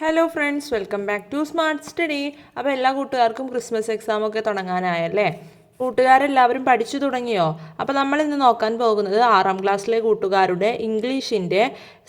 Hello friends welcome back to smart study അപ്പോൾ എല്ലാ കൂട്ടുകാർക്കും ക്രിസ്മസ് എക്സാം ഒക്കെ തുടങ്ങാനായല്ലേ? കൂട്ടുകാരെല്ലാവരും പഠിച്ചു തുടങ്ങിയോ? അപ്പോൾ നമ്മൾ ഇന്ന് നോക്കാൻ പോകുന്നത് ആറാം ക്ലാസ്സിലെ കൂട്ടുകാരുടെ ഇംഗ്ലീഷിന്റെ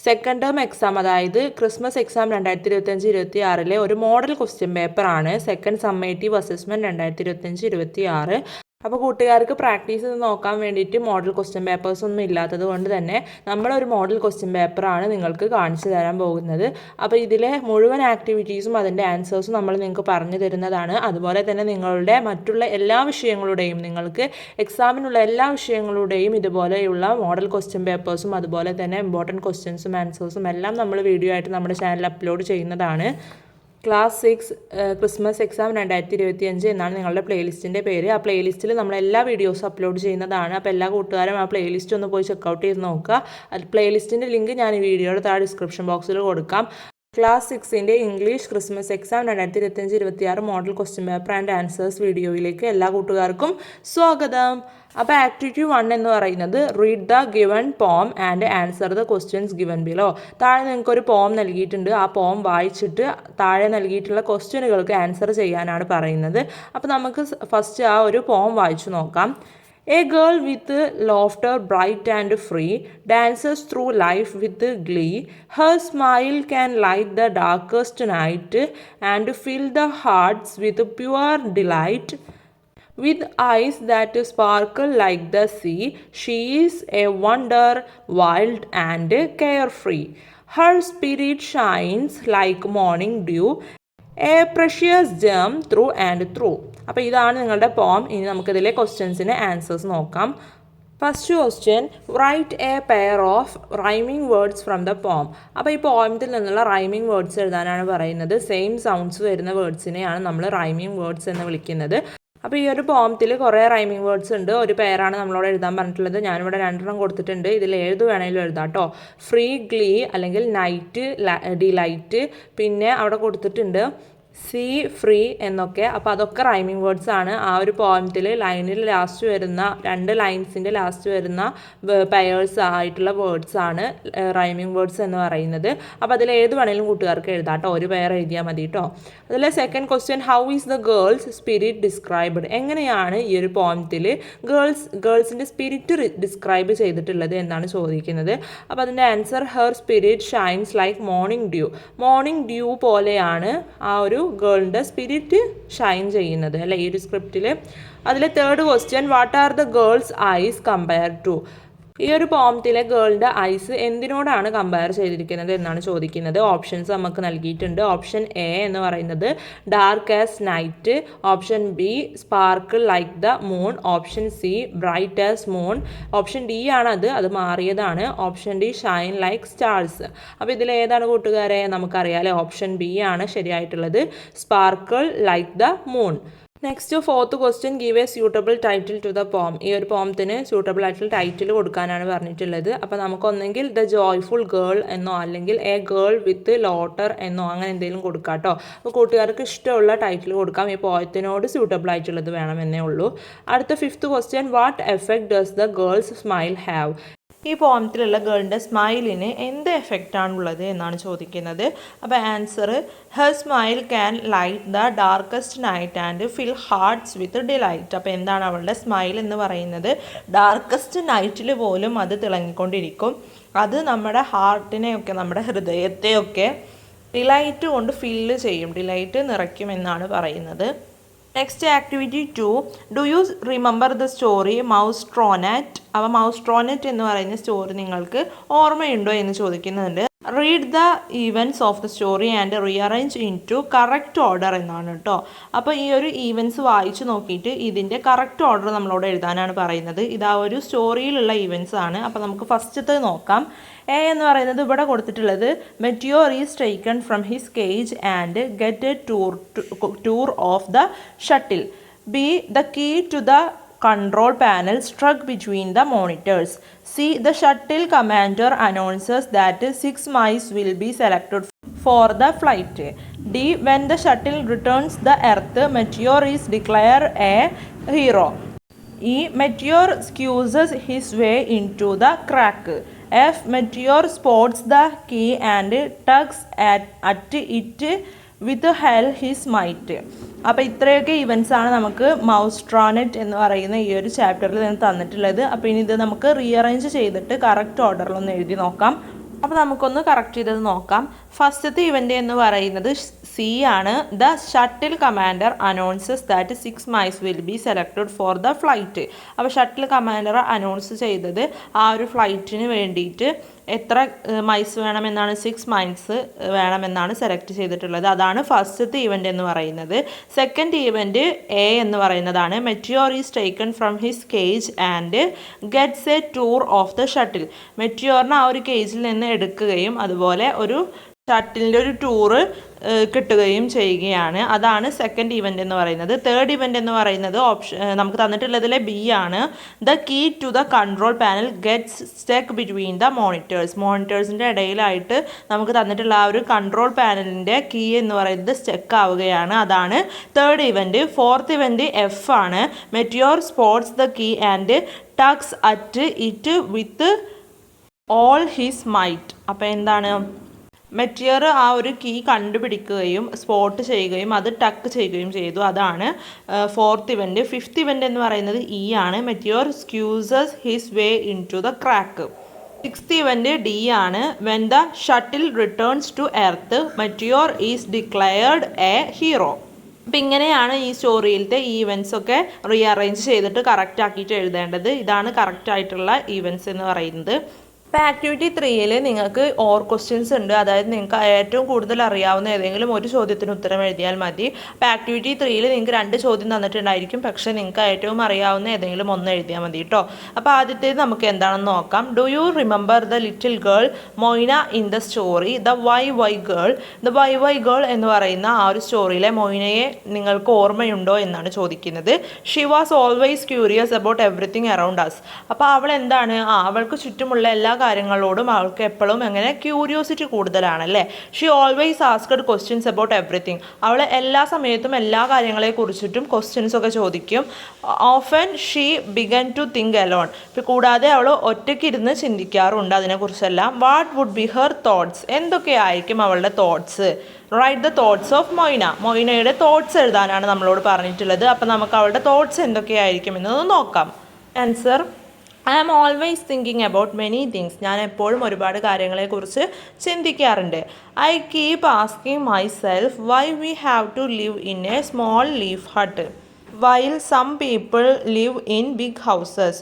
സെക്കൻഡ് ടേം എക്സാം അതായത് ക്രിസ്മസ് എക്സാം രണ്ടായിരത്തി ഇരുപത്തഞ്ച് ഇരുപത്തി ആറിലെ ഒരു മോഡൽ ക്വസ്റ്റ്യൻ പേപ്പറാണ് സെക്കൻഡ് സമ്മേറ്റീവ് അസസ്മെന്റ് രണ്ടായിരത്തി ഇരുപത്തഞ്ച് ഇരുപത്തി ആറ് അപ്പോൾ കൂട്ടുകാർക്ക് പ്രാക്ടീസ് ചെയ്ത് നോക്കാൻ വേണ്ടിയിട്ട് മോഡൽ ക്വസ്റ്റ്യൻ പേപ്പേഴ്സ് ഒന്നും ഇല്ലാത്തത് കൊണ്ട് തന്നെ നമ്മളൊരു മോഡൽ ക്വസ്റ്റ്യൻ പേപ്പറാണ് നിങ്ങൾക്ക് കാണിച്ചു തരാൻ പോകുന്നത്. അപ്പോൾ ഇതിലെ മുഴുവൻ ആക്ടിവിറ്റീസും അതിന്റെ ആൻസേഴ്സും നമ്മൾ നിങ്ങൾക്ക് പറഞ്ഞു തരുന്നതാണ്. അതുപോലെ തന്നെ നിങ്ങളുടെ മറ്റുള്ള എല്ലാ വിഷയങ്ങളുടെയും നിങ്ങൾക്ക് എക്സാമിനുള്ള എല്ലാ വിഷയങ്ങളുടെയും ഇതുപോലെയുള്ള മോഡൽ ക്വസ്റ്റ്യൻ പേപ്പേഴ്സും അതുപോലെ തന്നെ ഇമ്പോർട്ടന്റ് ക്വസ്റ്റ്യൻസും ആൻസേഴ്സും എല്ലാം നമ്മൾ വീഡിയോ ആയിട്ട് നമ്മുടെ ചാനൽ അപ്ലോഡ് ചെയ്യുന്നതാണ്. ക്ലാസ് സിക്സ് ക്രിസ്മസ് എക്സാം രണ്ടായിരത്തി ഇരുപത്തി അഞ്ച് എന്നാണ് നിങ്ങളുടെ പ്ലേലിസ്റ്റിന്റെ പേര്. ആ പ്ലേലിസ്റ്റിൽ നമ്മൾ എല്ലാ വീഡിയോസും അപ്ലോഡ് ചെയ്യുന്നതാണ്. അപ്പോൾ എല്ലാ കൂട്ടുകാരും ആ പ്ലേലിസ്റ്റ് ഒന്ന് പോയി ചെക്കൗട്ട് ചെയ്ത് നോക്കുക. പ്ലേലിസ്റ്റിന്റെ ലിങ്ക് ഞാൻ ഈ വീഡിയോയുടെ താഴെ ഡിസ്ക്രിപ്ഷൻ ബോക്സിൽ കൊടുക്കാം. ക്ലാസ് സിക്സിന്റെ ഇംഗ്ലീഷ് ക്രിസ്മസ് എക്സാം രണ്ടായിരത്തി ഇരുപത്തഞ്ച് ഇരുപത്തിയാറ് model question paper and answers വീഡിയോയിലേക്ക് എല്ലാ കൂട്ടുകാർക്കും സ്വാഗതം. അപ്പോൾ ആക്ടിവിറ്റി വൺ എന്ന് പറയുന്നത് read the given poem and answer the questions given below താഴെ നിങ്ങൾക്ക് ഒരു പോം നൽകിയിട്ടുണ്ട്. ആ പോം വായിച്ചിട്ട് താഴെ നൽകിയിട്ടുള്ള ക്വസ്റ്റ്യനുകൾക്ക് ആൻസർ ചെയ്യാനാണ് പറയുന്നത്. അപ്പോൾ നമുക്ക് ഫസ്റ്റ് ആ ഒരു പോം വായിച്ചു നോക്കാം. A girl with laughter bright and free dances through life with glee her smile can light the darkest night and fill the hearts with pure delight. With eyes that sparkle like the sea, she is a wonder, wild and carefree. Her spirit shines like morning dew, a precious gem through and through അപ്പോൾ ഇതാണ് നിങ്ങളുടെ poem ഇനി നമുക്കിതിലെ ക്വസ്റ്റ്യൻസിന് answers നോക്കാം. First question write a pair of rhyming words from the poem അപ്പോൾ ഈ പോയിമത്തിൽ നിന്നുള്ള റൈമിംഗ് വേർഡ്സ് എഴുതാനാണ് പറയുന്നത്. സെയിം സൗണ്ട്സ് വരുന്ന വേർഡ്സിനെയാണ് നമ്മൾ റൈമിംഗ് വേർഡ്സ് എന്ന് വിളിക്കുന്നത്. അപ്പോൾ ഈ ഒരു പോമത്തിൽ കുറേ റൈമിംഗ് വേർഡ്സ് ഉണ്ട്. ഒരു പേരാണ് നമ്മളോട് എഴുതാൻ പറഞ്ഞിട്ടുള്ളത്. ഞാനിവിടെ രണ്ടെണ്ണം കൊടുത്തിട്ടുണ്ട്. ഇതിൽ ഏത് വേണമെങ്കിലും എഴുതാം കേട്ടോ ഫ്രീ ഗ്ലീ അല്ലെങ്കിൽ നൈറ്റ് ഡിലൈറ്റ് പിന്നെ അവിടെ കൊടുത്തിട്ടുണ്ട്. സീ ഫ്രീ എന്നൊക്കെ. അപ്പോൾ അതൊക്കെ റൈമിങ് വേർഡ്സ് ആണ്. ആ ഒരു പോയിന്റിൽ ലൈനിൽ ലാസ്റ്റ് വരുന്ന രണ്ട് ലൈൻസിന്റെ ലാസ്റ്റ് വരുന്ന പെയേഴ്സ് ആയിട്ടുള്ള വേർഡ്സ് ആണ് റൈമിങ് വേർഡ്സ് എന്ന് പറയുന്നത്. അപ്പോൾ അതിൽ ഏത് വേണമെങ്കിലും കൂട്ടുകാർക്ക് എഴുതാം കേട്ടോ. ഒരു പെയർ എഴുതിയാൽ മതി കേട്ടോ. അതിൽ second question how is the girl's spirit described എങ്ങനെയാണ് ഈ ഒരു പോയിന്റിൽ ഗേൾസ് ഗേൾസിന്റെ സ്പിരിറ്റ് ഡിസ്ക്രൈബ് ചെയ്തിട്ടുള്ളത് എന്നാണ് ചോദിക്കുന്നത്. അപ്പോൾ അതിന്റെ answer her spirit shines like morning dew morning dew പോലെയാണ് ആ ഒരു ഗേളിന്റെ സ്പിരിറ്റ് ഷൈൻ ചെയ്യുന്നത് അല്ലേ? ഈ ഒരു സ്ക്രിപ്റ്റിൽ അതിലെ third question what are the girl's eyes compared to ഈ ഒരു പോംത്തിലെ ഗേളിന്റെ ഐസ് എന്തിനോടാണ് കമ്പയർ ചെയ്തിരിക്കുന്നത് എന്നാണ് ചോദിക്കുന്നത്. ഓപ്ഷൻസ് നമുക്ക് നൽകിയിട്ടുണ്ട്. ഓപ്ഷൻ എ എന്ന് പറയുന്നത് dark as night option B sparkle like the moon option C bright as moon option D ആണ് അത്. അത് മാറിയതാണ്. Option D shine like stars അപ്പോൾ ഇതിൽ ഏതാണ് കൂട്ടുകാരെ? നമുക്കറിയാലേ ഓപ്ഷൻ ബി ആണ് ശരിയായിട്ടുള്ളത്. Sparkle like the moon next fourth question give a suitable title to the poem ഈ ഒരു പോംത്തിന് സ്യൂട്ടബിൾ ആയിട്ടുള്ള ടൈറ്റിൽ കൊടുക്കാനാണ് പറഞ്ഞിട്ടുള്ളത്. അപ്പോൾ നമുക്കൊന്നെങ്കിൽ ദ ജോയ്ഫുൾ ഗേൾ എന്നോ അല്ലെങ്കിൽ എ ഗേൾ വിത്ത് ലോട്ടർ എന്നോ അങ്ങനെ എന്തെങ്കിലും കൊടുക്കാം കേട്ടോ. അപ്പോൾ കൂട്ടുകാർക്ക് ഇഷ്ടമുള്ള ടൈറ്റിൽ കൊടുക്കാം. ഈ പോയത്തിനോട് സ്യൂട്ടബിൾ ആയിട്ടുള്ളത് വേണമെന്നേ ഉള്ളൂ. അടുത്ത fifth question what effect does the girl's smile have ഈ പോമത്തിലുള്ള ഗേളിന്റെ സ്മൈലിന് എന്ത് എഫക്റ്റാണുള്ളത് എന്നാണ് ചോദിക്കുന്നത്. അപ്പോൾ answer her smile can light the darkest night and fill hearts with delight അപ്പോൾ എന്താണ് അവളുടെ സ്മൈൽ എന്ന് പറയുന്നത്? ഡാർക്കസ്റ്റ് നൈറ്റിൽ പോലും അത് തിളങ്ങിക്കൊണ്ടിരിക്കും. അത് നമ്മുടെ ഹാർട്ടിനെയൊക്കെ നമ്മുടെ ഹൃദയത്തെയൊക്കെ ഡിലൈറ്റ് കൊണ്ട് ഫില്ല് ചെയ്യും ഡിലൈറ്റ് നിറയ്ക്കും എന്നാണ് പറയുന്നത്. Next activity two do you remember the story mouse astronaut അപ്പോൾ മൗസ് ട്രോനറ്റ് എന്ന് പറയുന്ന സ്റ്റോറി നിങ്ങൾക്ക് ഓർമ്മയുണ്ടോ എന്ന് ചോദിക്കുന്നുണ്ട്. Read the events of the story and rearrange into correct order എന്നാണ് കേട്ടോ അപ്പോൾ ഈ ഒരു ഈവൻസ് വായിച്ചു നോക്കിയിട്ട് ഇതിന്റെ കറക്റ്റ് ഓർഡർ നമ്മളോട് എഴുതാനാണ് പറയുന്നത്. ഇത് ഒരു സ്റ്റോറിയിലുള്ള ഈവൻസ് ആണ്. അപ്പോൾ നമുക്ക് ഫസ്റ്റത്തെ നോക്കാം. എ എന്ന് പറയുന്നത് ഇവിടെ കൊടുത്തിട്ടുള്ളത് Meteor is taken from his cage and get a tour tour of the shuttle B the key to the control panel struck between the monitors. C. The shuttle commander announces that mice mice will be selected for the flight. D. When the shuttle returns the Earth, Meteor is declared a hero. E. Meteor his his way into the crack. F Meteor sports the key and tugs at it with all his might അപ്പോൾ ഇത്രയൊക്കെ events ആണ് നമുക്ക് മൗസ്ട്രോനെറ്റ് എന്ന് പറയുന്ന ഈ ഒരു ചാപ്റ്ററിൽ നിന്ന് തന്നിട്ടുള്ളത്. അപ്പോൾ ഇനി ഇത് നമുക്ക് റീഅറേഞ്ച് ചെയ്തിട്ട് കറക്റ്റ് ഓർഡറിലൊന്ന് എഴുതി നോക്കാം. അപ്പോൾ നമുക്കൊന്ന് കറക്റ്റ് ചെയ്തത് നോക്കാം. ഫസ്റ്റത്തെ ഇവന്റ് എന്ന് പറയുന്നത് സി ആണ്. The shuttle commander announces that six mice will be selected for the flight അപ്പോൾ ഷട്ടിൽ കമാൻഡർ അനൗൺസ് ചെയ്തത് ആ ഒരു ഫ്ലൈറ്റിന് വേണ്ടിയിട്ട് എത്ര മൈസ് വേണമെന്നാണ് സിക്സ് മൈൻസ് വേണമെന്നാണ് സെലക്ട് ചെയ്തിട്ടുള്ളത്. അതാണ് ഫസ്റ്റത്തെ ഇവന്റ് എന്ന് പറയുന്നത്. സെക്കൻഡ് ഇവന്റ് എ എന്ന് പറയുന്നതാണ്. Meteor is taken from his cage and gets a tour of the shuttle മെറ്റിയോറിനെ ആ ഒരു കേജിൽ നിന്ന് എടുക്കുകയും അതുപോലെ ഒരു ഷട്ടിലിന്റെ ഒരു ടൂറ് കിട്ടുകയും ചെയ്യുകയാണ്. അതാണ് സെക്കൻഡ് ഇവന്റ് എന്ന് പറയുന്നത്. തേർഡ് ഇവന്റ് എന്ന് പറയുന്നത് ഓപ്ഷൻ നമുക്ക് തന്നിട്ടുള്ളതിലെ ബി ആണ്. The key to the control panel gets stuck between the monitors മോണിറ്റേഴ്സിന്റെ ഇടയിലായിട്ട് നമുക്ക് തന്നിട്ടുള്ള ആ ഒരു കൺട്രോൾ പാനലിന്റെ കീ എന്ന് പറയുന്നത് സ്റ്റെക്ക് ആവുകയാണ്. അതാണ് third event fourth event F ആണ്. Meteor sports the key and tugs at it with all his might അപ്പോൾ എന്താണ്? മെറ്റിയർ ആ ഒരു കീ കണ്ടുപിടിക്കുകയും സ്പോട്ട് ചെയ്യുകയും അത് ടക്ക് ചെയ്യുകയും ചെയ്തു. അതാണ് ഫോർത്ത് ഇവന്റ് ഫിഫ്ത്ത് ഇവന്റ് എന്ന് പറയുന്നത് ഇ ആണ്. Meteor squeezes his way into the crack sixth event D ആണ്. When the shuttle returns to earth Meteor is declared a hero അപ്പം ഇങ്ങനെയാണ് ഈ സ്റ്റോറിയിലത്തെ ഈവൻസ് ഒക്കെ റീഅറേഞ്ച് ചെയ്തിട്ട് കറക്റ്റ് ആക്കിയിട്ട് എഴുതേണ്ടത്. ഇതാണ് കറക്റ്റ് ആയിട്ടുള്ള ഈവൻസ് എന്ന് പറയുന്നത്. ഇപ്പോൾ ആക്ടിവിറ്റി ത്രീയിൽ നിങ്ങൾക്ക് ഓർ ക്വസ്റ്റ്യൻസ് ഉണ്ട്. അതായത് നിങ്ങൾക്ക് ഏറ്റവും കൂടുതൽ അറിയാവുന്ന ഏതെങ്കിലും ഒരു ചോദ്യത്തിന് ഉത്തരം എഴുതിയാൽ മതി. അപ്പോൾ ആക്ടിവിറ്റി ത്രീയിൽ നിങ്ങൾക്ക് രണ്ട് ചോദ്യം തന്നിട്ടുണ്ടായിരിക്കും. പക്ഷേ നിങ്ങൾക്ക് ഏറ്റവും അറിയാവുന്ന ഏതെങ്കിലും ഒന്ന് എഴുതിയാൽ മതി കേട്ടോ അപ്പോൾ ആദ്യത്തേത് നമുക്ക് എന്താണെന്ന് നോക്കാം. Do you remember the little girl Moyna in the story the why why girl the why why girl എന്ന് പറയുന്ന ആ ഒരു സ്റ്റോറിയിലെ മൊയ്നയെ നിങ്ങൾക്ക് ഓർമ്മയുണ്ടോ എന്നാണ് ചോദിക്കുന്നത്. She was always curious about everything around us അപ്പോൾ അവൾ എന്താണ്? ആ അവൾക്ക് ചുറ്റുമുള്ള എല്ലാ കാര്യങ്ങളോടും അവൾക്ക് എപ്പോഴും എങ്ങനെ curiosity കൂടുതലാണല്ലേ? She always asked questions about everything അവൾ എല്ലാ സമയത്തും എല്ലാ കാര്യങ്ങളെ കുറിച്ചിട്ടും ക്വസ്റ്റ്യൻസ് ഒക്കെ ചോദിക്കും. Often she began to think alone കൂടാതെ അവൾ ഒറ്റയ്ക്കിരുന്ന് ചിന്തിക്കാറുണ്ട് അതിനെക്കുറിച്ചെല്ലാം. What would be her thoughts എന്തൊക്കെയായിരിക്കും അവളുടെ thoughts write the thoughts of Moyna മൊയ്നയുടെ thoughts എഴുതാനാണ് നമ്മളോട് പറഞ്ഞിട്ടുള്ളത്. അപ്പം നമുക്ക് അവളുടെ തോട്ട്സ് എന്തൊക്കെയായിരിക്കും എന്നൊന്ന് നോക്കാം. Answer I am always thinking about many things ഞാൻ എപ്പോഴും ഒരുപാട് കാര്യങ്ങളെക്കുറിച്ച് ചിന്തിക്കാറുണ്ട്. I keep asking myself why we have to live in a small leaf hut while some people live in big houses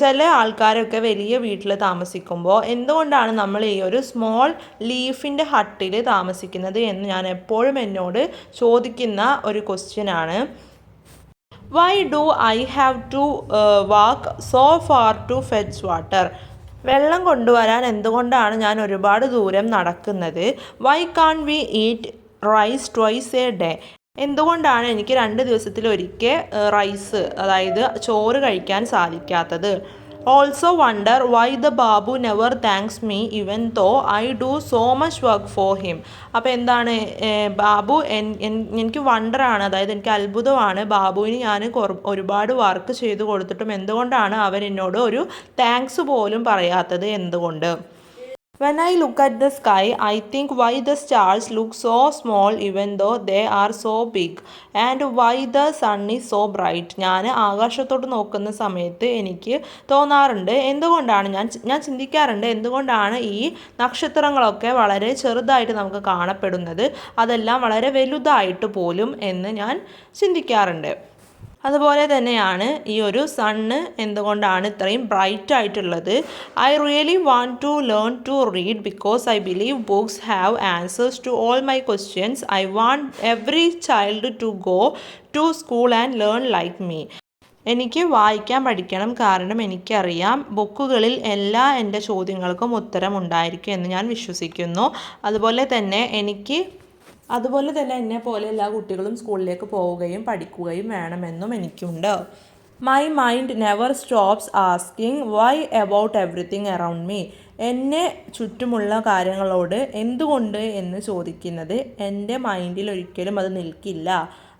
ചില ആൾക്കാരൊക്കെ വലിയ വീട്ടിൽ താമസിക്കുമ്പോൾ എന്തുകൊണ്ടാണ് നമ്മൾ ഈ ഒരു സ്മോൾ ലീഫിന്റെ ഹട്ടിൽ താമസിക്കുന്നത് എന്ന് ഞാൻ എപ്പോഴും എന്നോട് ചോദിക്കുന്ന ഒരു ക്വസ്റ്റ്യൻ ആണ്. Why do I have to walk so far to fetch water വെള്ളം കൊണ്ടുവരാൻ എന്തുകൊണ്ടാണ് ഞാൻ ഒരുപാട് ദൂരം നടക്കുന്നത്? Why can't we eat rice twice a day എന്തുകൊണ്ടാണ് എനിക്ക് രണ്ട് ദിവസത്തിലൊരിക്കൽ റൈസ് അതായത് ചോറ് കഴിക്കാൻ സാധിക്കാത്തത്? Also wonder why the babu never thanks me even though I do so much work for him അപ്പോൾ എന്താണ് ബാബു എനിക്ക് വണ്ടറാണ് അതായത് എനിക്ക് അത്ഭുതമാണ് ബാബുവിന് ഞാൻ ഒരുപാട് വർക്ക് ചെയ്തു കൊടുത്തിട്ടും എന്തുകൊണ്ടാണ് അവൻ എന്നോട് ഒരു താങ്ക്സ് പോലും പറയാത്തത് എന്തുകൊണ്ട്? When I look at the sky, I think why the stars look so small even though they are so big? And why the sun is so bright. ഞാൻ ആകാശത്തോട്ട് നോക്കുന്ന സമയത്ത് എനിക്ക് തോന്നാറുണ്ട്. എന്തുകൊണ്ടാണ് ഞാൻ ഞാൻ ചിന്തിക്കാറുണ്ട്. എന്തുകൊണ്ടാണ് ഈ നക്ഷത്രങ്ങളൊക്കെ വളരെ ചെറുതായിട്ട് നമുക്ക് കാണപ്പെടുന്നത്? അതെല്ലാം വളരെ വലുതായിട്ട് പോലും എന്ന് ഞാൻ ചിന്തിക്കാറുണ്ട്. അതുപോലെ തന്നെയാണ് ഈ ഒരു സണ്ണ് എന്തുകൊണ്ടാണ് ഇത്രയും ബ്രൈറ്റ് ആയിട്ടുള്ളത്? I really want to learn to read because I believe books have answers to all my questions I want every child to go to school and learn like me എനിക്ക് വായിക്കാൻ പഠിക്കണം കാരണം എനിക്കറിയാം ബുക്കുകളിൽ എല്ലാ എന്റെ ചോദ്യങ്ങൾക്കും ഉത്തരം ഉണ്ടായിരിക്കും എന്ന് ഞാൻ വിശ്വസിക്കുന്നു. അതുപോലെ തന്നെ എനിക്ക് അതുപോലെ തന്നെ എന്നെ പോലെ എല്ലാ കുട്ടികളും സ്കൂളിലേക്ക് പോവുകയും പഠിക്കുകയും വേണമെന്നും എനിക്കുണ്ട്. My mind never stops asking why about everything around me എന്നെ ചുറ്റുമുള്ള കാര്യങ്ങളോട് എന്തുകൊണ്ട് എന്ന് ചോദിക്കുന്നത് എന്റെ മൈൻഡിൽ ഒരിക്കലും അത് നിൽക്കില്ല.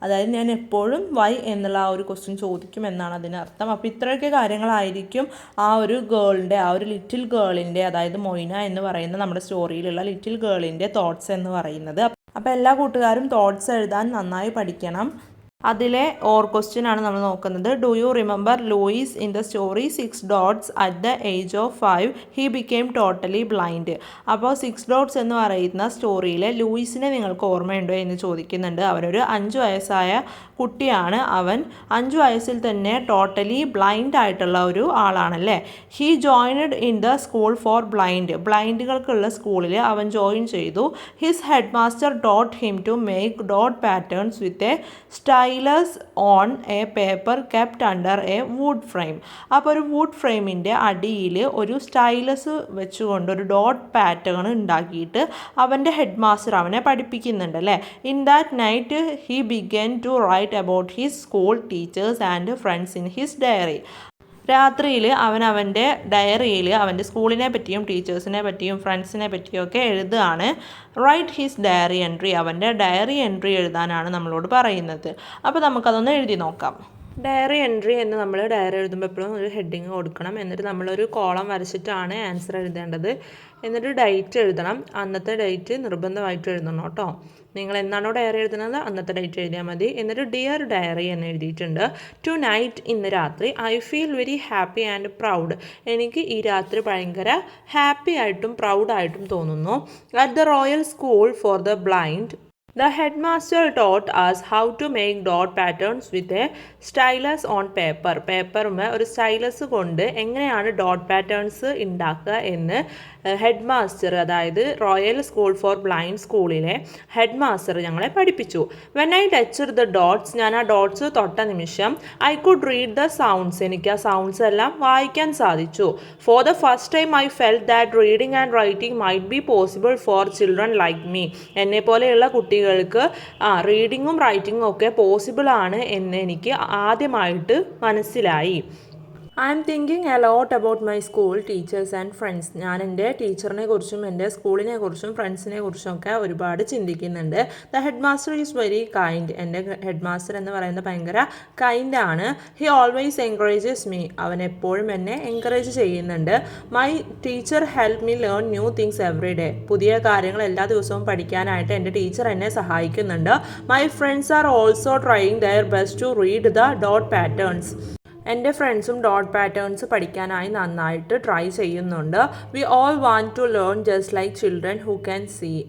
അതായത് ഞാൻ എപ്പോഴും വൈ എന്നുള്ള ആ ഒരു ക്വസ്റ്റ്യൻ ചോദിക്കും എന്നാണ് അതിനർത്ഥം അപ്പോൾ ഇത്രയൊക്കെ കാര്യങ്ങളായിരിക്കും ആ ഒരു ഗേളിന്റെ ആ ഒരു ലിറ്റിൽ ഗേളിന്റെ അതായത് മൊയ്ന എന്ന് പറയുന്ന നമ്മുടെ സ്റ്റോറിയിലുള്ള ലിറ്റിൽ ഗേളിന്റെ തോട്ട്സ് എന്ന് പറയുന്നത്. അപ്പോൾ എല്ലാ കൂട്ടുകാരും തോട്ട്സ് എഴുതാൻ നന്നായി പഠിക്കണം. അതിലെ ഓർ ക്വസ്റ്റ്യൻ ആണ് നമ്മൾ നോക്കുന്നത്. Do you remember Louis in the story six dots at the age of five he became totally blind അപ്പോൾ സിക്സ് ഡോട്ട്സ് എന്ന് പറയുന്ന സ്റ്റോറിയിലെ ലൂയിസിനെ നിങ്ങൾക്ക് ഓർമ്മയുണ്ടോ എന്ന് ചോദിക്കുന്നുണ്ട്. അവനൊരു അഞ്ച് വയസ്സായ കുട്ടിയാണ് അവൻ. അഞ്ചു വയസ്സിൽ തന്നെ ടോട്ടലി ബ്ലൈൻഡ് ആയിട്ടുള്ള ഒരു ആളാണല്ലേ? He joined in the school for blind ബ്ലൈൻഡുകൾക്കുള്ള സ്കൂളിൽ അവൻ ജോയിൻ ചെയ്തു. His head master taught him to make dot patterns with a stylus on a paper kept under a wood frame അപ്പോൾ ഒരു വുഡ് ഫ്രെയിമിന്റെ അടിയിൽ ഒരു സ്റ്റൈലസ് വെച്ചുകൊണ്ട് ഒരു ഡോട്ട് പാറ്റേൺ ഉണ്ടാക്കിയിട്ട് അവന്റെ ഹെഡ് മാസ്റ്റർ അവനെ പഠിപ്പിക്കുന്നുണ്ട് അല്ലേ in that night he began to write about his school teachers and friends in his diary രാത്രിയിൽ അവൻ അവന്റെ ഡയറിയിൽ അവന്റെ സ്കൂളിനെ പറ്റിയും ടീച്ചേഴ്സിനെ പറ്റിയും ഫ്രണ്ട്സിനെ പറ്റിയും ഒക്കെ എഴുതുകയാണ്. റൈറ്റ് ഹിസ് ഡയറി എൻട്രി അവന്റെ ഡയറി എൻട്രി എഴുതാനാണ് നമ്മളോട് പറയുന്നത്. അപ്പോൾ നമുക്കതൊന്ന് എഴുതി നോക്കാം. ഡയറി എൻട്രി എന്ന് നമ്മൾ ഡയറി എഴുതുമ്പോൾ എപ്പോഴും ഒരു ഹെഡിങ് കൊടുക്കണം. എന്നിട്ട് നമ്മളൊരു കോളം വരച്ചിട്ടാണ് ആൻസർ എഴുതേണ്ടത്. എന്നിട്ട് ഡേറ്റ് എഴുതണം. അന്നത്തെ ഡേറ്റ് നിർബന്ധമായിട്ട് എഴുതണം കേട്ടോ. നിങ്ങൾ എന്നാണോ ഡയറി എഴുതുന്നത്? അന്നത്തെ ഡേറ്റ് എഴുതിയാൽ മതി. എന്നിട്ട് ഡിയർ ഡയറി എന്ന് എഴുതിയിട്ടുണ്ട്. ടു നൈറ്റ് ഇന്ന് രാത്രി I feel very happy and proud എനിക്ക് ഈ രാത്രി ഭയങ്കര ഹാപ്പി ആയിട്ടും പ്രൗഡായിട്ടും തോന്നുന്നു. At the Royal School for the Blind The headmaster taught us how to make dot patterns with a stylus on paper. പേപ്പറുമേ ഒരു സ്റ്റൈലസ് കൊണ്ട് എങ്ങനെയാണ് ഡോട്ട് പാറ്റേൺസ് ഉണ്ടാക്കുക എന്ന് ഹെഡ് മാസ്റ്റർ അതായത് റോയൽ സ്കൂൾ ഫോർ ബ്ലൈൻഡ് സ്കൂളിലെ ഹെഡ് മാസ്റ്റർ ഞങ്ങളെ പഠിപ്പിച്ചു. When I touch the dots ഞാൻ ആ ഡോട്ട്സ് തൊട്ട നിമിഷം I could read the sounds എനിക്ക് ആ സൗണ്ട്സ് എല്ലാം വായിക്കാൻ സാധിച്ചു. For the first time I felt that reading and writing might be possible for children like me എന്നെ പോലെയുള്ള കുട്ടികൾക്ക് ആ റീഡിങ്ങും റൈറ്റിങ്ങും ഒക്കെ പോസിബിൾ ആണ് എന്ന് എനിക്ക് ആദ്യമായിട്ട് മനസ്സിലായി. I am thinking a lot about my school teachers and friends ഞാൻ എന്റെ ടീച്ചറിനെ കുറിച്ചും എന്റെ സ്കൂളിനെ കുറിച്ചും ഫ്രണ്ട്സിനെ കുറിച്ചും ഒക്കെ ഒരുപാട് ചിന്തിക്കുന്നുണ്ട്. The head master is very kind എന്റെ ഹെഡ് മാസ്റ്റർ എന്ന് പറയുന്നത് ഭയങ്കര കൈൻഡ് ആണ്. ഹി ഓൾവേസ് എൻകറേജസ് മീ അവൻ എപ്പോഴും എന്നെ എൻകറേജ് ചെയ്യുന്നുണ്ട്. My teacher help me learn new things every day പുതിയ കാര്യങ്ങൾ എല്ലാ ദിവസവും പഠിക്കാനായിട്ട് എന്റെ ടീച്ചർ എന്നെ സഹായിക്കുന്നുണ്ട്. My friends are also trying their best to read the dot patterns എന്റെ ഫ്രണ്ട്സും ഡോട്ട് പാറ്റേൺസ് പഠിക്കാനായി നന്നായിട്ട് ട്രൈ ചെയ്യുന്നുണ്ട്. We all want to learn just like children who can see.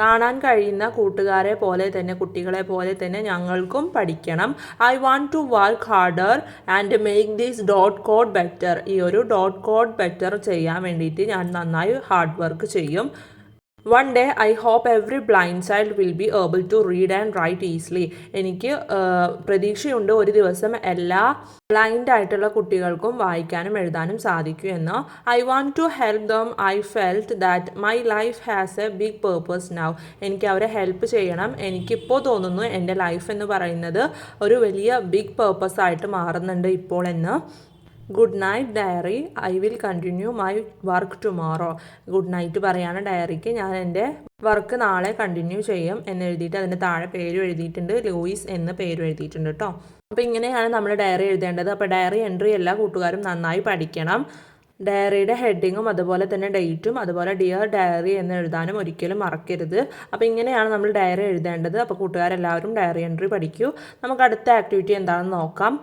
കാണാൻ കഴിയുന്ന കൂട്ടുകാരെ പോലെ തന്നെ കുട്ടികളെ പോലെ തന്നെ ഞങ്ങൾക്കും പഠിക്കണം. I want to work harder and make these dot code better. ഈ ഒരു ഡോട്ട് കോഡ് ബെറ്റർ ചെയ്യാൻ വേണ്ടിയിട്ട് ഞാൻ നന്നായി ഹാർഡ് വർക്ക് ചെയ്യും. One day I hope every blind child will be able to read and write easily എനിക്ക് പ്രതീക്ഷയുണ്ട് ഒരു ദിവസം എല്ലാ ബ്ലൈൻഡ് ആയിട്ടുള്ള കുട്ടികൾക്കും വായിക്കാനും എഴുതാനും സാധിക്കൂ എന്ന്. I want to help them I felt that my life has a big purpose now എനിക്ക് അവരെ ഹെൽപ്പ് ചെയ്യണം. എനിക്കിപ്പോൾ തോന്നുന്നു എന്റെ ലൈഫ് എന്ന് പറയുന്നത് ഒരു വലിയ ബിഗ് പേർപ്പസ് ആയിട്ട് മാറുന്നുണ്ട് ഇപ്പോൾ എന്ന്. Good night diary I will continue my work tomorrow good night പറയാണ് ഡയറിക്ക് ഞാൻ എന്റെ വർക്ക് നാളെ കണ്ടിന്യൂ ചെയ്യും എന്നെഴുതിയിട്ട് അതിന്റെ താഴെ പേര് എഴുതിയിട്ടുണ്ട്. ലൂയിസ് എന്ന് പേര് എഴുതിയിട്ടുണ്ട് കേട്ടോ അപ്പോൾ ഇങ്ങനെയാണ് നമ്മൾ ഡയറി എഴുതേണ്ടത്. അപ്പോൾ ഡയറി എൻട്രി എല്ലാ കൂട്ടുകാരും നന്നായി പഠിക്കണം. ഡയറിയുടെ ഹെഡിങ്ങും അതുപോലെ തന്നെ ഡേറ്റും അതുപോലെ ഡിയർ ഡയറി എന്ന് എഴുതാനും ഒരിക്കലും മറക്കരുത്. അപ്പോൾ ഇങ്ങനെയാണ് നമ്മൾ ഡയറി എഴുതേണ്ടത്. അപ്പോൾ കൂട്ടുകാരെല്ലാവരും ഡയറി എൻട്രി പഠിക്കൂ. നമുക്ക് അടുത്ത ആക്ടിവിറ്റി എന്താണെന്ന് നോക്കാം.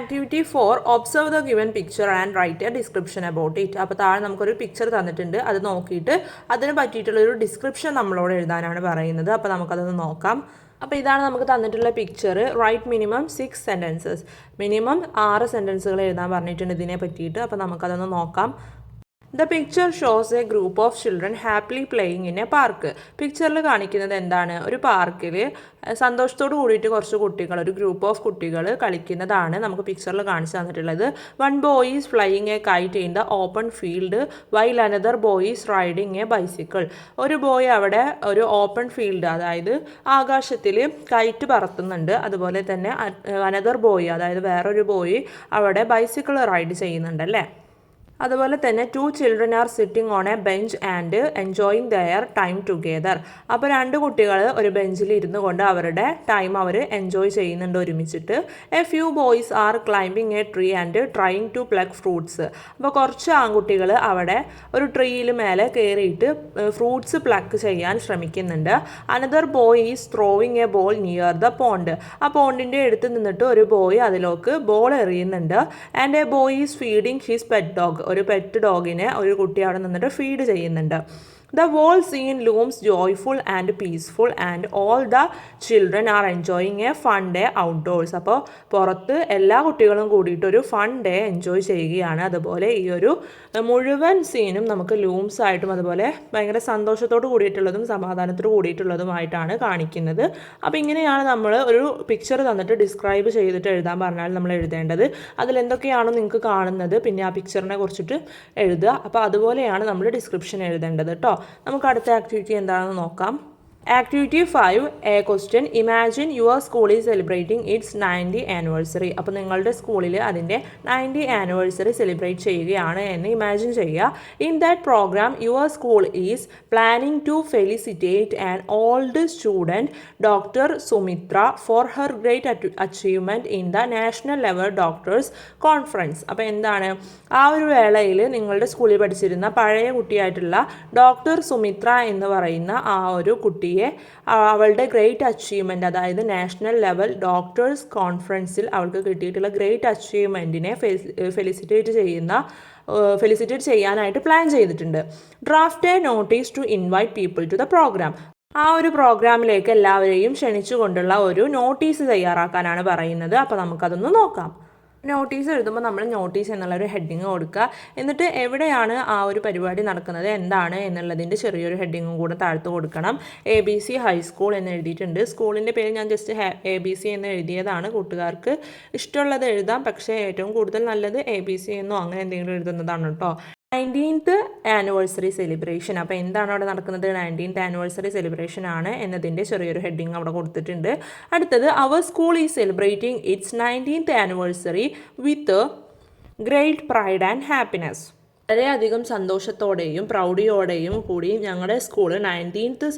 Activity four observe the given picture and write a description about it അപ്പോൾ താഴെ നമുക്കൊരു പിക്ചർ തന്നിട്ടുണ്ട്. അത് നോക്കിയിട്ട് അതിന് പറ്റിയിട്ടുള്ളൊരു ഡിസ്ക്രിപ്ഷൻ നമ്മളോട് എഴുതാനാണ് പറയുന്നത്. അപ്പോൾ നമുക്കതൊന്ന് നോക്കാം. അപ്പോൾ ഇതാണ് നമുക്ക് തന്നിട്ടുള്ള picture write minimum six sentences minimum ആറ് സെന്റൻസുകൾ എഴുതാൻ പറഞ്ഞിട്ടുണ്ട് ഇതിനെ പറ്റിയിട്ട്. അപ്പോൾ നമുക്കതൊന്ന് നോക്കാം. The picture shows a group of children happily playing in a park പിക്ചറിൽ കാണിക്കുന്നത് എന്താണ്? ഒരു പാർക്കിൽ സന്തോഷത്തോട് കൂടിയിട്ട് കുറച്ച് കുട്ടികൾ ഒരു ഗ്രൂപ്പ് ഓഫ് കുട്ടികൾ കളിക്കുന്നതാണ് നമുക്ക് പിക്ചറിൽ കാണിച്ചു തന്നിട്ടുള്ളത്. One boy flying a kite in the open field while another boy riding a bicycle ഒരു ബോയ് അവിടെ ഒരു ഓപ്പൺ ഫീൽഡ് അതായത് ആകാശത്തിൽ കൈറ്റ് പറത്തുന്നുണ്ട്. അതുപോലെ തന്നെ അനദർ ബോയ് അതായത് വേറൊരു ബോയ് അവിടെ ബൈസിക്കിൾ റൈഡ് ചെയ്യുന്നുണ്ട് അല്ലേ? അതുപോലെ തന്നെ two children are sitting on a bench and enjoying their time together അപ്പോൾ രണ്ട് കുട്ടികൾ ഒരു ബെഞ്ചിൽ ഇരുന്നു കൊണ്ട് അവരുടെ ടൈം അവർ എൻജോയ് ചെയ്യുന്നുണ്ട് ഒരുമിച്ചിട്ട്. A few boys are climbing a tree and trying to pluck fruits അപ്പോൾ കുറച്ച് ആൺകുട്ടികൾ അവിടെ ഒരു ട്രീയിൽ മേലെ കയറിയിട്ട് ഫ്രൂട്ട്സ് പ്ലക്ക് ചെയ്യാൻ ശ്രമിക്കുന്നുണ്ട്. Another boy is throwing a ball near the pond ആ പോണ്ടിന്റെ അടുത്ത് നിന്നിട്ട് ഒരു ബോയ് അതിലേക്ക് ball എറിയുന്നുണ്ട്. And a boy is feeding his pet dog ഒരു പെറ്റ് ഡോഗിനെ ഒരു കുട്ടി അവിടെ നിന്നിട്ട് ഫീഡ് ചെയ്യുന്നുണ്ട്. The whole scene looms joyful and peaceful and all the children are enjoying a fun day outdoors അപ്പോൾ പുറത്ത് എല്ലാ കുട്ടികളും കൂടിയിട്ടൊരു ഫൺ ഡേ എൻജോയ് ചെയ്യുകയാണ്. അതുപോലെ ഈ ഒരു മുഴുവൻ സീനും നമുക്ക് ലൂംസ് ആയിട്ടും അതുപോലെ ഭയങ്കര സന്തോഷത്തോട് കൂടിയിട്ടുള്ളതും സമാധാനത്തോട് കൂടിയിട്ടുള്ളതുമായിട്ടാണ് കാണിക്കുന്നത്. അപ്പോൾ ഇങ്ങനെയാണ് നമ്മൾ ഒരു പിക്ചർ തന്നിട്ട് ഡിസ്ക്രൈബ് ചെയ്തിട്ട് എഴുതാൻ പറഞ്ഞാൽ നമ്മൾ എഴുതേണ്ടത്. അതിൽ എന്തൊക്കെയാണോ നിങ്ങൾക്ക് കാണുന്നത് പിന്നെ ആ പിക്ചറിനെ കുറിച്ചിട്ട് എഴുതുക. അപ്പോൾ അതുപോലെയാണ് നമ്മൾ ഡിസ്ക്രിപ്ഷൻ എഴുതേണ്ടത് കേട്ടോ നമുക്ക് അടുത്ത ആക്ടിവിറ്റി എന്താണെന്ന് നോക്കാം. Activity five a question imagine your school is celebrating its ninety anniversary. അപ്പോൾ നിങ്ങളുടെ സ്കൂളിൽ അതിന്റെ നയന്റി ആനിവേഴ്സറി സെലിബ്രേറ്റ് ചെയ്യുകയാണ് എന്ന് ഇമാജിൻ ചെയ്യുക. In that programme your school is planning to felicitate an old student doctor Sumitra for her great achievement in the national level doctors conference. അപ്പോൾ എന്താണ്? ആ ഒരു വേളയിൽ നിങ്ങളുടെ സ്കൂളിൽ പഠിച്ചിരുന്ന പഴയ കുട്ടിയായിട്ടുള്ള ഡോക്ടർ സുമിത്ര എന്ന് പറയുന്ന ആ ഒരു കുട്ടിയെ അവളുടെ ഗ്രേറ്റ് അച്ചീവ്മെന്റ് അതായത് നാഷണൽ ലെവൽ ഡോക്ടേഴ്സ് കോൺഫറൻസിൽ അവൾക്ക് കിട്ടിയിട്ടുള്ള ഗ്രേറ്റ് അച്ചീവ്മെന്റിനെ ഫെലിസിറ്റേറ്റ് ചെയ്യുന്ന ഫെലിസിറ്റേറ്റ് ചെയ്യാനായിട്ട് പ്ലാൻ ചെയ്തിട്ടുണ്ട്. Draft a notice to invite people to the programme ആ ഒരു പ്രോഗ്രാമിലേക്ക് എല്ലാവരെയും ക്ഷണിച്ചുകൊണ്ടുള്ള ഒരു നോട്ടീസ് തയ്യാറാക്കാനാണ് പറയുന്നത്. അപ്പോൾ നമുക്കതൊന്ന് നോക്കാം. നോട്ടീസ് എഴുതുമ്പോൾ നമ്മൾ നോട്ടീസ് എന്നുള്ള ഒരു ഹെഡിങ് കൊടുക്കുക. എന്നിട്ട് എവിടെയാണ് ആ ഒരു പരിപാടി നടക്കുന്നത് എന്താണ് എന്നുള്ളതിന്റെ ചെറിയൊരു ഹെഡിങ്ങും കൂടെ താഴ്ത്ത് കൊടുക്കണം. എ ബി സി ഹൈസ്കൂൾ എന്ന് എഴുതിയിട്ടുണ്ട്. സ്കൂളിന്റെ പേര് ഞാൻ ജസ്റ്റ് എ ബി സി എന്ന് എഴുതിയതാണ് കൂട്ടുകാർക്ക്. ഇഷ്ടമുള്ളത് എഴുതാം പക്ഷേ ഏറ്റവും കൂടുതൽ നല്ലത് എ ബി സി എന്നോ അങ്ങനെ എന്തെങ്കിലും എഴുതുന്നതാണ് കേട്ടോ നയന്റീൻത്ത് ആനിവേഴ്സറി സെലിബ്രേഷൻ. അപ്പോൾ എന്താണ് അവിടെ നടക്കുന്നത്? നയന്റീൻത്ത് ആനിവേഴ്സറി സെലിബ്രേഷൻ ആണ് എന്നതിന്റെ ചെറിയൊരു ഹെഡിങ് അവിടെ കൊടുത്തിട്ടുണ്ട്. അടുത്തത് our school is celebrating its nineteenth anniversary with great pride and happiness വളരെയധികം സന്തോഷത്തോടെയും പ്രൗഢിയോടെയും കൂടി ഞങ്ങളുടെ സ്കൂൾ നയന്റീൻത്ത്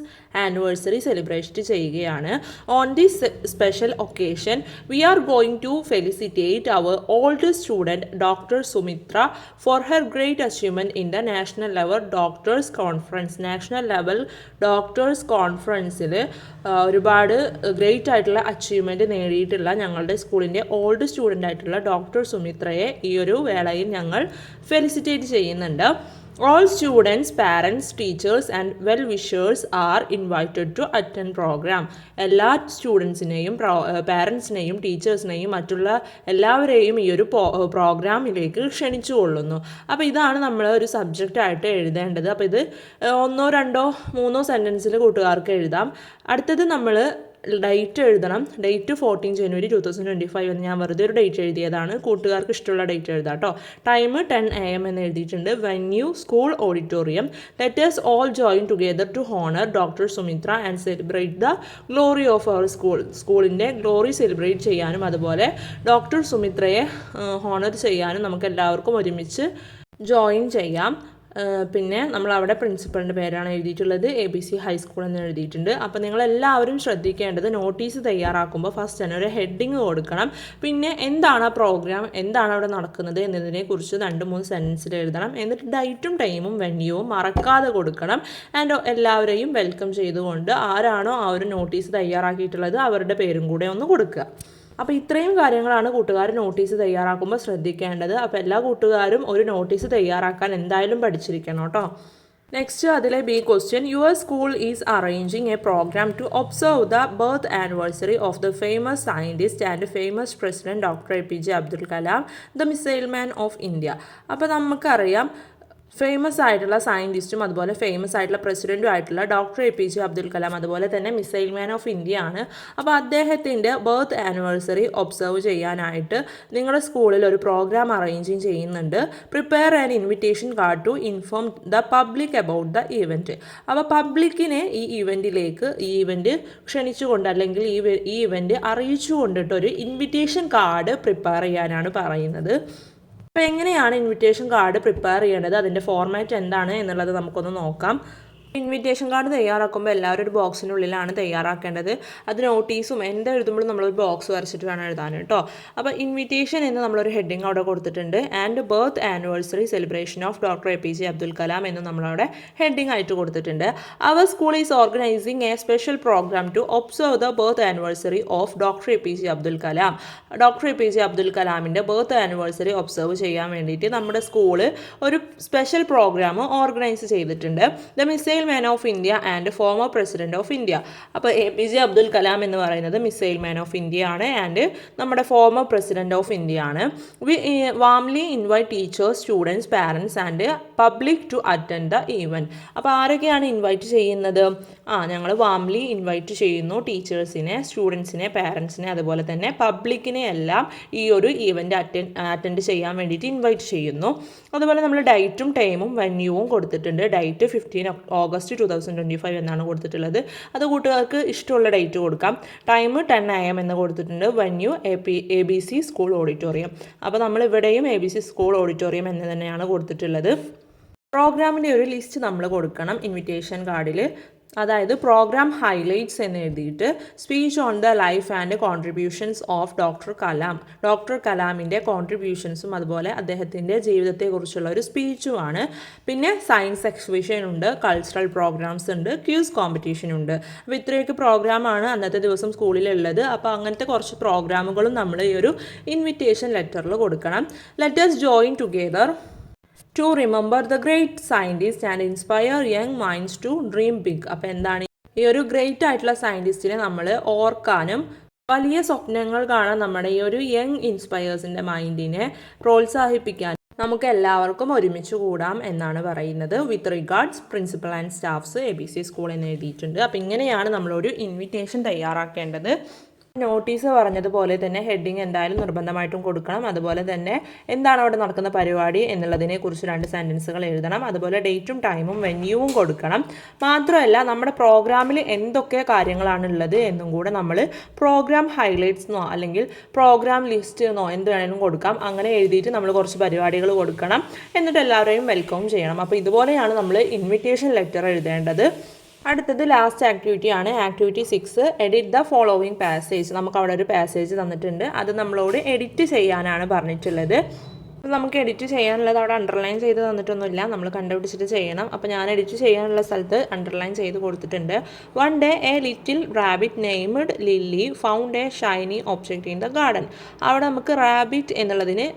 ആനിവേഴ്സറി സെലിബ്രേറ്റ് ചെയ്യുകയാണ്. On the special occasion we are going to felicitate our old student doctor Sumitra for her great achievement in the national level doctors conference national level doctors കോൺഫറൻസിൽ ഒരുപാട് great ആയിട്ടുള്ള achievement നേടിയിട്ടുള്ള ഞങ്ങളുടെ സ്കൂളിന്റെ old student ആയിട്ടുള്ള doctor സുമിത്രയെ ഈ ഒരു വേളയിൽ ഞങ്ങൾ ഫെലിസിറ്റേറ്റ് ചെയ്യുന്നുണ്ട്. All students parents teachers and well wishers are invited to attend program എല്ലാ സ്റ്റുഡൻസിനെയും പാരൻസിനെയും ടീച്ചേഴ്സിനെയും മറ്റുള്ള എല്ലാവരെയും ഈ ഒരു പ്രോഗ്രാമിലേക്ക് ക്ഷണിച്ചു കൊള്ളുന്നു. അപ്പോൾ ഇതാണ് നമ്മൾ ഒരു സബ്ജക്റ്റായിട്ട് എഴുതേണ്ടത്. അപ്പോൾ ഇത് ഒന്നോ രണ്ടോ മൂന്നോ സെന്റൻസിൽ കൂട്ടുകാർക്ക് എഴുതാം. അടുത്തത് നമ്മൾ ഡേറ്റ് എഴുതണം. Date fourteen January two thousand twenty five എന്ന് ഞാൻ വെറുതെ ഒരു ഡേറ്റ് എഴുതിയതാണ്. കൂട്ടുകാർക്ക് ഇഷ്ടമുള്ള ഡേറ്റ് എഴുതാം കേട്ടോ ടൈം ടെൻ എ എം എന്ന് എഴുതിയിട്ടുണ്ട്. Venue school auditorium let's all join together to honour doctor Sumitra and celebrate the glory of our school സ്കൂളിന്റെ ഗ്ലോറി സെലിബ്രേറ്റ് ചെയ്യാനും അതുപോലെ ഡോക്ടർ സുമിത്രയെ ഹോണർ ചെയ്യാനും നമുക്ക് എല്ലാവർക്കും ഒരുമിച്ച് ജോയിൻ ചെയ്യാം. പിന്നെ നമ്മൾ അവിടെ പ്രിൻസിപ്പളിന്റെ പേരാണ് എഴുതിയിട്ടുള്ളത് എ ബി സി ഹൈസ്കൂൾ എന്ന് എഴുതിയിട്ടുണ്ട്. അപ്പോൾ നിങ്ങളെല്ലാവരും ശ്രദ്ധിക്കേണ്ടത് നോട്ടീസ് തയ്യാറാക്കുമ്പോൾ ഫസ്റ്റ് തന്നെ ഒരു ഹെഡിങ് കൊടുക്കണം. പിന്നെ എന്താണ് ആ പ്രോഗ്രാം എന്താണ് അവിടെ നടക്കുന്നത് എന്നതിനെക്കുറിച്ച് രണ്ട് മൂന്ന് സെന്റൻസിൽ എഴുതണം. എന്നിട്ട് ഡേറ്റും ടൈമും വെന്യൂവും മറക്കാതെ കൊടുക്കണം. ആൻഡ് എല്ലാവരെയും വെൽക്കം ചെയ്തുകൊണ്ട് ആരാണോ ആ ഒരു നോട്ടീസ് തയ്യാറാക്കിയിട്ടുള്ളത് അവരുടെ പേരും കൂടെ ഒന്ന് കൊടുക്കുക. അപ്പോൾ ഇത്രയും കാര്യങ്ങളാണ് കൂട്ടുകാർ നോട്ടീസ് തയ്യാറാക്കുമ്പോൾ ശ്രദ്ധിക്കേണ്ടത്. അപ്പോൾ എല്ലാ കൂട്ടുകാരും ഒരു നോട്ടീസ് തയ്യാറാക്കാൻ എന്തായാലും പഠിച്ചിരിക്കണം കേട്ടോ നെക്സ്റ്റ് അതിലെ B question your school is arranging a programme to observe the birth anniversary of the famous scientist and famous president doctor A P J Abdul Kalam the missile man of India അപ്പോൾ നമുക്കറിയാം famous ആയിട്ടുള്ള സയന്റിസ്റ്റും അതുപോലെ famous ആയിട്ടുള്ള പ്രസിഡന്റും ആയിട്ടുള്ള doctor A P J Abdul Kalam അതുപോലെ തന്നെ missile man of India ആണ്. അപ്പോൾ അദ്ദേഹത്തിന്റെ ബർത്ത് ആനിവേഴ്സറി ഒബ്സർവ് ചെയ്യാനായിട്ട് നിങ്ങളുടെ സ്കൂളിൽ ഒരു പ്രോഗ്രാം അറേഞ്ച് ചെയ്യുന്നുണ്ട്. Prepare an invitation card to inform the public about the event അപ്പോൾ പബ്ലിക്കിനെ ഈ ഇവന്റിലേക്ക് ഈ ഇവന്റ് ക്ഷണിച്ചുകൊണ്ട് അല്ലെങ്കിൽ ഈ ഈ ഇവന്റ് അറിയിച്ചു കൊണ്ടിട്ടൊരു ഇൻവിറ്റേഷൻ കാർഡ് പ്രിപ്പയർ ചെയ്യാനാണ് പറയുന്നത്. അപ്പോൾ എങ്ങനെയാണ് ഇൻവിറ്റേഷൻ കാർഡ് പ്രിപ്പയർ ചെയ്യേണ്ടത്? അതിന്റെ ഫോർമാറ്റ് എന്താണ് എന്നുള്ളത് നമുക്കൊന്ന് നോക്കാം. ഇൻവിറ്റേഷൻ കാർഡ് തയ്യാറാക്കുമ്പോൾ എല്ലാവരും ഒരു ബോക്സിനുള്ളിലാണ് തയ്യാറാക്കേണ്ടത്. അത് നോട്ടീസും എന്തെഴുതുമ്പോഴും നമ്മളൊരു ബോക്സ് വരച്ചിട്ട് വേണം എഴുതാൻ കേട്ടോ. അപ്പോൾ ഇൻവിറ്റേഷൻ എന്ന് നമ്മളൊരു ഹെഡിങ് അവിടെ കൊടുത്തിട്ടുണ്ട്. And birth anniversary celebration of doctor A P J Abdul Kalam എന്ന് നമ്മളവിടെ ഹെഡിങ് ആയിട്ട് കൊടുത്തിട്ടുണ്ട്. Our school is organising a special programme to observe the birth anniversary of doctor A P J Abdul Kalam doctor A P J Abdul കലാമിന്റെ birth anniversary observe ചെയ്യാൻ വേണ്ടിയിട്ട് നമ്മുടെ school ഒരു special programme organise ചെയ്തിട്ടുണ്ട്. The missile man of India and former president of India. അപ്പോൾ A P J Abdul Kalam എന്ന് പറയുന്നത് missile man of India ആണ് ആൻഡ് നമ്മുടെ ഫോമർ പ്രസിഡന്റ് ഓഫ് ഇന്ത്യ ആണ് we warmly invite teachers students parents and public to attend the event അപ്പോൾ ആരൊക്കെയാണ് invite ചെയ്യുന്നത്? ആ ഞങ്ങൾ വാംലി ഇൻവൈറ്റ് ചെയ്യുന്നു ടീച്ചേഴ്സിനെ സ്റ്റുഡൻസിനെ പാരൻസിനെ അതുപോലെ തന്നെ പബ്ലിക്കിനെ എല്ലാം ഈ ഒരു ഈവന്റ് അറ്റൻഡ് അറ്റൻഡ് ചെയ്യാൻ വേണ്ടിയിട്ട് ഇൻവൈറ്റ് ചെയ്യുന്നു. അതുപോലെ നമ്മൾ ഡേറ്റും ടൈമും വെന്യൂവും കൊടുത്തിട്ടുണ്ട്. Date fifteen August two thousand twenty five എന്നാണ് കൊടുത്തിട്ടുള്ളത്. അത് കൂട്ടുകാർക്ക് ഇഷ്ടമുള്ള ഡേറ്റ് കൊടുക്കാം. ടൈം ടെൻ എ എം എന്ന് കൊടുത്തിട്ടുണ്ട്. Venue A P A B C school auditorium അപ്പോൾ നമ്മൾ ഇവിടെയും A B C school auditorium എന്ന് തന്നെയാണ് കൊടുത്തിട്ടുള്ളത്. പ്രോഗ്രാമിന്റെ ഒരു ലിസ്റ്റ് നമ്മൾ കൊടുക്കണം. ഇൻവിറ്റേഷൻ കാർഡിൽ അതായത് പ്രോഗ്രാം ഹൈലൈറ്റ്സ് എന്ന് എഴുതിയിട്ട് speech on the life and contributions of doctor Kalam. Doctor കലാമിന്റെ കോൺട്രിബ്യൂഷൻസും അതുപോലെ അദ്ദേഹത്തിന്റെ ജീവിതത്തെക്കുറിച്ചുള്ള ഒരു സ്പീച്ചുമാണ് പിന്നെ സയൻസ് എക്സിബിഷൻ ഉണ്ട് കൾച്ചറൽ പ്രോഗ്രാംസ് ഉണ്ട് ക്യൂസ് കോമ്പറ്റീഷൻ ഉണ്ട്. അപ്പോൾ ഇത്രയൊക്കെ പ്രോഗ്രാമാണ് അന്നത്തെ ദിവസം സ്കൂളിലുള്ളത്. അപ്പോൾ അങ്ങനത്തെ കുറച്ച് പ്രോഗ്രാമുകളും നമ്മൾ ഈ ഒരു ഇൻവിറ്റേഷൻ ലെറ്ററിൽ കൊടുക്കണം. Let's join together to remember the great scientist and inspire young minds to dream big അപ്പോൾ എന്താണ് ഈ ഒരു ഗ്രേറ്റ് ആയിട്ടുള്ള സയന്റിസ്റ്റിനെ നമ്മൾ ഓർക്കാനും വലിയ സ്വപ്നങ്ങൾ കാണാൻ നമ്മുടെ ഈ ഒരു യങ് ഇൻസ്പയേഴ്സിന്റെ മൈൻഡിനെ പ്രോത്സാഹിപ്പിക്കാൻ നമുക്ക് എല്ലാവർക്കും ഒരുമിച്ച് കൂടാം എന്നാണ് പറയുന്നത് with regards principal and staffs A B C school എന്ന് എഴുതിയിട്ടുണ്ട്. അപ്പോൾ ഇങ്ങനെയാണ് നമ്മളൊരു ഇൻവിറ്റേഷൻ തയ്യാറാക്കേണ്ടത്. നോട്ടീസ് പറഞ്ഞതുപോലെ തന്നെ ഹെഡിങ് എന്തായാലും നിർബന്ധമായിട്ടും കൊടുക്കണം. അതുപോലെ തന്നെ എന്താണ് അവിടെ നടക്കുന്ന പരിപാടി എന്നുള്ളതിനെ കുറിച്ച് രണ്ട് സെന്റൻസുകൾ എഴുതണം. അതുപോലെ ഡേറ്റും ടൈമും വെന്യൂവും കൊടുക്കണം. മാത്രമല്ല നമ്മുടെ പ്രോഗ്രാമിൽ എന്തൊക്കെ കാര്യങ്ങളാണ് ഉള്ളത് എന്നും കൂടെ നമ്മൾ പ്രോഗ്രാം ഹൈലൈറ്റ്സ് എന്നോ അല്ലെങ്കിൽ പ്രോഗ്രാം ലിസ്റ്റ് എന്നോ എന്ത് വേണമെങ്കിലും കൊടുക്കാം. അങ്ങനെ എഴുതിയിട്ട് നമ്മൾ കുറച്ച് പരിപാടികൾ കൊടുക്കണം. എന്നിട്ട് എല്ലാവരെയും വെൽക്കം ചെയ്യണം. അപ്പോൾ ഇതുപോലെയാണ് നമ്മൾ ഇൻവിറ്റേഷൻ ലെറ്റർ എഴുതേണ്ടത്. അടുത്തത് ലാസ്റ്റ് ആക്ടിവിറ്റി ആണ്. Activity six edit the following passage നമുക്ക് അവിടെ ഒരു പാസേജ് തന്നിട്ടുണ്ട്. അത് നമ്മളോട് എഡിറ്റ് ചെയ്യാനാണ് പറഞ്ഞിട്ടുള്ളത്. അപ്പോൾ നമുക്ക് എഡിറ്റ് ചെയ്യാനുള്ളത് അവിടെ അണ്ടർലൈൻ ചെയ്ത് തന്നിട്ടൊന്നുമില്ല. നമ്മൾ കണ്ടുപിടിച്ചിട്ട് ചെയ്യണം. അപ്പോൾ ഞാൻ എഡിറ്റ് ചെയ്യാനുള്ള സ്ഥലത്ത് അണ്ടർലൈൻ ചെയ്ത് കൊടുത്തിട്ടുണ്ട്. One day a little rabbit named Lily found a shiny object in the garden അവിടെ നമുക്ക് റാബിറ്റ് എന്നുള്ളതിന്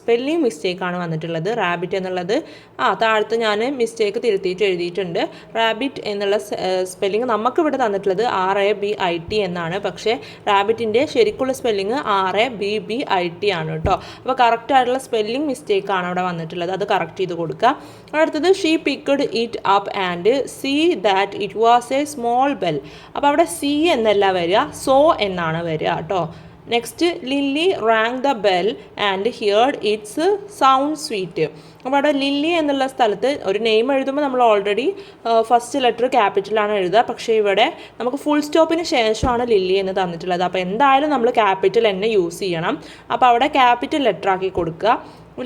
സ്പെല്ലിംഗ് മിസ്റ്റേക്കാണ് വന്നിട്ടുള്ളത്. റാബിറ്റ് എന്നുള്ളത് ആ താഴത്ത് ഞാൻ മിസ്റ്റേക്ക് തിരുത്തിയിട്ട് എഴുതിയിട്ടുണ്ട്. റാബിറ്റ് എന്നുള്ള സ്പെല്ലിംഗ് നമുക്കിവിടെ തന്നിട്ടുള്ളത് R A B I T എന്നാണ്. പക്ഷേ റാബിറ്റിന്റെ ശരിക്കുള്ള spelling R A B B I T ആണ് കേട്ടോ. അപ്പോൾ കറക്റ്റായിട്ടുള്ള സ്പെല്ലിംഗ് മിസ്റ്റേക്കാണ് അവിടെ വന്നിട്ടുള്ളത്. അത് കറക്റ്റ് ചെയ്ത് കൊടുക്കുക. അടുത്തത് she picked it up and see that it was a small bell അപ്പോൾ അവിടെ സി എന്നല്ല വരിക സോ എന്നാണ് വരിക കേട്ടോ. Next Lily rang the bell and heard its sound sweet അപ്പോൾ അവിടെ ലില്ലി എന്നുള്ള സ്ഥലത്ത് ഒരു നെയിം എഴുതുമ്പോൾ നമ്മൾ ഓൾറെഡി ഫസ്റ്റ് ലെറ്റർ ക്യാപിറ്റലാണ് എഴുതുക. പക്ഷേ ഇവിടെ നമുക്ക് ഫുൾ സ്റ്റോപ്പിന് ശേഷമാണ് ലില്ലി എന്ന് തന്നിട്ടുള്ളത്. അപ്പോൾ എന്തായാലും നമ്മൾ ക്യാപിറ്റൽ തന്നെ യൂസ് ചെയ്യണം. അപ്പോൾ അവിടെ ക്യാപിറ്റൽ ലെറ്റർ ആക്കി കൊടുക്കുക.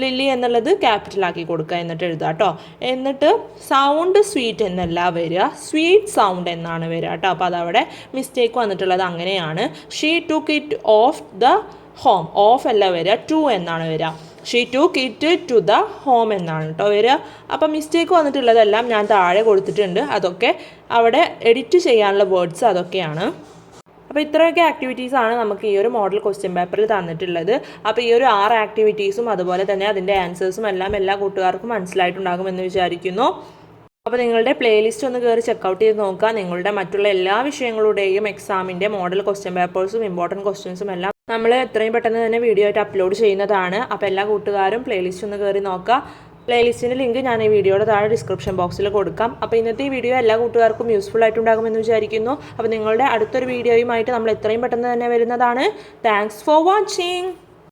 ലില്ലി എന്നുള്ളത് ക്യാപിറ്റൽ ആക്കി കൊടുക്കുക എന്നിട്ട് എഴുതുക കേട്ടോ. എന്നിട്ട് സൗണ്ട് സ്വീറ്റ് എന്നല്ല വരിക. സ്വീറ്റ് സൗണ്ട് എന്നാണ് വരിക കേട്ടോ. അപ്പോൾ അതവിടെ മിസ്റ്റേക്ക് വന്നിട്ടുള്ളത് അങ്ങനെയാണ്. She took it of the home of അല്ല വരിക. ടു എന്നാണ് വരിക. She to kit to the home എന്നാണ് കേട്ടോ വരിക. അപ്പം മിസ്റ്റേക്ക് വന്നിട്ടുള്ളതെല്ലാം ഞാൻ താഴെ കൊടുത്തിട്ടുണ്ട്. അതൊക്കെ അവിടെ എഡിറ്റ് ചെയ്യാനുള്ള വേർഡ്സ് അതൊക്കെയാണ്. അപ്പോൾ ഇത്രയൊക്കെ ആക്ടിവിറ്റീസാണ് നമുക്ക് ഈ ഒരു മോഡൽ ക്വസ്റ്റ്യൻ പേപ്പറിൽ തന്നിട്ടുള്ളത്. അപ്പോൾ ഈ ഒരു ആറ് ആക്ടിവിറ്റീസും അതുപോലെ തന്നെ അതിന്റെ ആൻസേഴ്സും എല്ലാം എല്ലാ കൂട്ടുകാർക്കും മനസ്സിലായിട്ടുണ്ടാകുമെന്ന് വിചാരിക്കുന്നു. അപ്പോൾ നിങ്ങളുടെ പ്ലേലിസ്റ്റ് ഒന്ന് കയറി ചെക്കൗട്ട് ചെയ്ത് നോക്കുക. നിങ്ങളുടെ മറ്റുള്ള എല്ലാ വിഷയങ്ങളുടെയും എക്സാമിന്റെ മോഡൽ ക്വസ്റ്റ്യൻ പേപ്പേഴ്സും ഇമ്പോർട്ടന്റ് ക്വസ്റ്റ്യൻസും എല്ലാം നമ്മൾ എത്രയും പെട്ടെന്ന് തന്നെ വീഡിയോ ആയിട്ട് അപ്ലോഡ് ചെയ്യുന്നതാണ്. അപ്പോൾ എല്ലാ കൂട്ടുകാരും പ്ലേലിസ്റ്റ് ഒന്ന് കയറി നോക്കുക പ്ലേലിസ്റ്റിന്റെ ലിങ്ക് ഞാൻ ഈ വീഡിയോയുടെ താഴെ ഡിസ്ക്രിപ്ഷൻ ബോക്സിൽ കൊടുക്കാം. അപ്പോൾ ഇന്നത്തെ ഈ വീഡിയോ എല്ലാ കൂട്ടുകാർക്കും യൂസ്ഫുൾ ആയിട്ട് ഉണ്ടാകുമെന്ന് വിചാരിക്കുന്നു. അപ്പോൾ നിങ്ങളുടെ അടുത്തൊരു വീഡിയോയുമായിട്ട് നമ്മൾ എത്രയും പെട്ടെന്ന് തന്നെ വരുന്നതാണ്. Thanks for watching